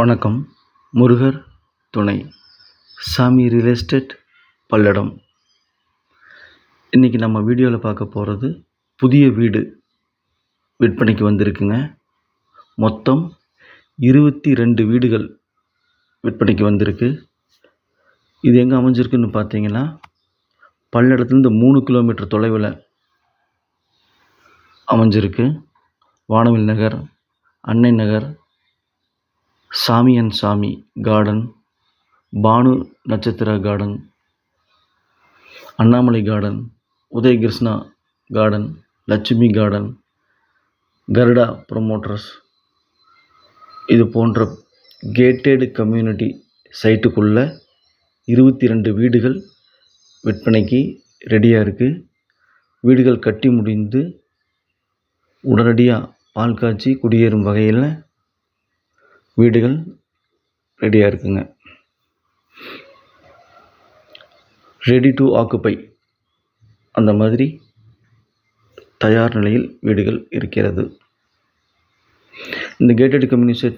வணக்கம். முருகர் துணை. சாமி ரியல் எஸ்டேட் பல்லடம். இன்றைக்கி நம்ம வீடியோவில் பார்க்க போகிறது புதிய வீடு விற்பனைக்கு வந்திருக்குங்க. மொத்தம் இருபத்தி ரெண்டு வீடுகள் விற்பனைக்கு வந்திருக்கு. இது எங்கே அமைஞ்சிருக்குன்னு பார்த்தீங்கன்னா பல்லடத்துலேருந்து மூணு கிலோமீட்டர் தொலைவில் அமைஞ்சிருக்கு. வானவில் நகர் அன்னை நகர் Sami and Sami garden Banu Nakshatra garden Annamalai garden Udaya Krishna garden Lakshmi garden Garuda promoters இது போன்ற கேட்டேடு கம்யூனிட்டி சைட்டுக்குள்ளே இருபத்தி ரெண்டு வீடுகள் விற்பனைக்கு ரெடியாக இருக்குது வீடுகள் கட்டி முடிந்து உடனடியாக பால் காய்ச்சி குடியேறும் வகையில் வீடுகள் ரெடியாக இருக்குங்க. ரெடி டு ஆக்குப்பை அந்த மாதிரி தயார் நிலையில் வீடுகள் இருக்கிறது. இந்த கேட்டட் கம்யூனிட்டி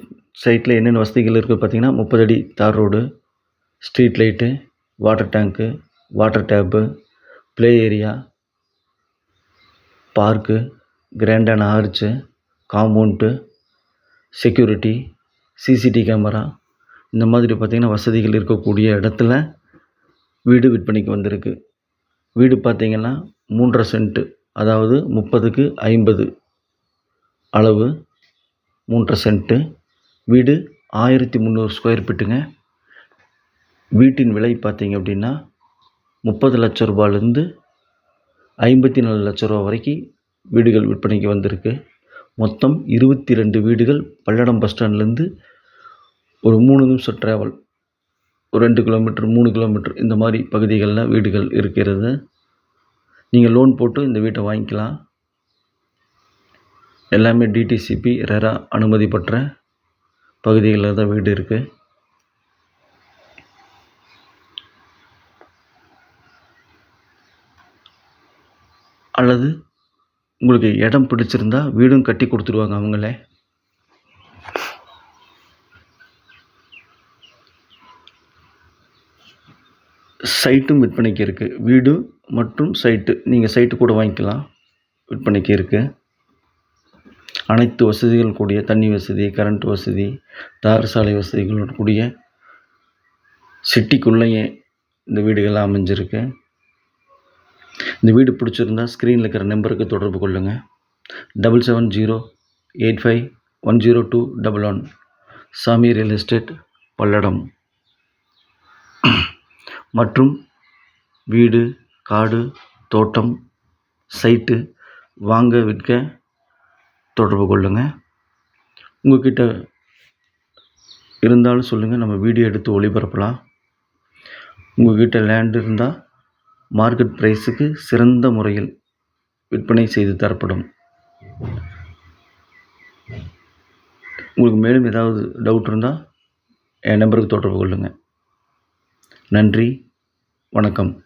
சைட்டில் என்னென்ன வசதிகள் இருக்குது பார்த்திங்கன்னா முப்பது அடி tar road street light water tank water tap play area park கிராண்டான arch compound security CCTV camera இந்த மாதிரி பார்த்திங்கன்னா வசதிகள் இருக்கக்கூடிய இடத்துல வீடு விற்பனைக்கு வந்திருக்கு. வீடு பார்த்திங்கன்னா மூன்றரை சென்ட்டு அதாவது முப்பதுக்கு ஐம்பது அளவு மூன்றரை சென்ட்டு வீடு ஆயிரத்தி முந்நூறு ஸ்கொயர் ஃபீட்டுங்க வீட்டின் விலை பார்த்திங்க அப்படின்னா முப்பது லட்ச ரூபாலேருந்து ஐம்பத்தி நாலு லட்ச ரூபா வரைக்கும் வீடுகள் விற்பனைக்கு வந்திருக்கு. மொத்தம் இருபத்தி ரெண்டு வீடுகள் பல்லடம் பஸ் ஸ்டாண்ட்லேருந்து ஒரு மூணு நிமிஷம் ட்ராவல் ஒரு ரெண்டு கிலோமீட்டர் மூணு கிலோமீட்டர் இந்த மாதிரி பகுதிகளில் வீடுகள் இருக்கிறது. நீங்கள் லோன் போட்டு இந்த வீட்டை வாங்கிக்கலாம். எல்லாமே டிடிசிபி ரெரா அனுமதி பெற்ற பகுதிகளில் தான் வீடு இருக்குது அல்லது உங்களுக்கு இடம் பிடிச்சிருந்தா வீடும் கட்டி கொடுத்துருவாங்க அவங்களே. சைட்டும் விற்பனைக்கு இருக்குது வீடு மற்றும் சைட்டு. நீங்கள் சைட்டு கூட வாங்கிக்கலாம். விற்பனைக்கு இருக்குது அனைத்து வசதிகள் கூடிய தண்ணி வசதி கரண்ட் வசதி தார் சாலை வசதிகளோடு கூடிய சிட்டிக்குள்ளேயே இந்த வீடுகள் அமைஞ்சிருக்கு. இந்த வீடு பிடிச்சிருந்தா ஸ்க்ரீனில் இருக்கிற நம்பருக்கு தொடர்பு கொள்ளுங்கள் double seven zero eight five one zero two double one Sami real estate Palladam. மற்றும் வீடு காடு தோட்டம் சைட்டு வாங்க விற்க தொடர்பு கொள்ளுங்கள் உங்கள்கிட்ட இருந்தாலும் சொல்லுங்கள் நம்ம வீடியோ எடுத்து ஒளிபரப்பலாம். உங்கள்கிட்ட லேண்ட் இருந்தால் மார்க்கெட் ப்ரைஸுக்கு சிறந்த முறையில் விற்பனை செய்து தரப்படும். உங்களுக்கு மேலும் ஏதாவது டவுட் இருந்தால் என் நம்பருக்கு தொடர்பு கொள்ளுங்கள் நன்றி வணக்கம்.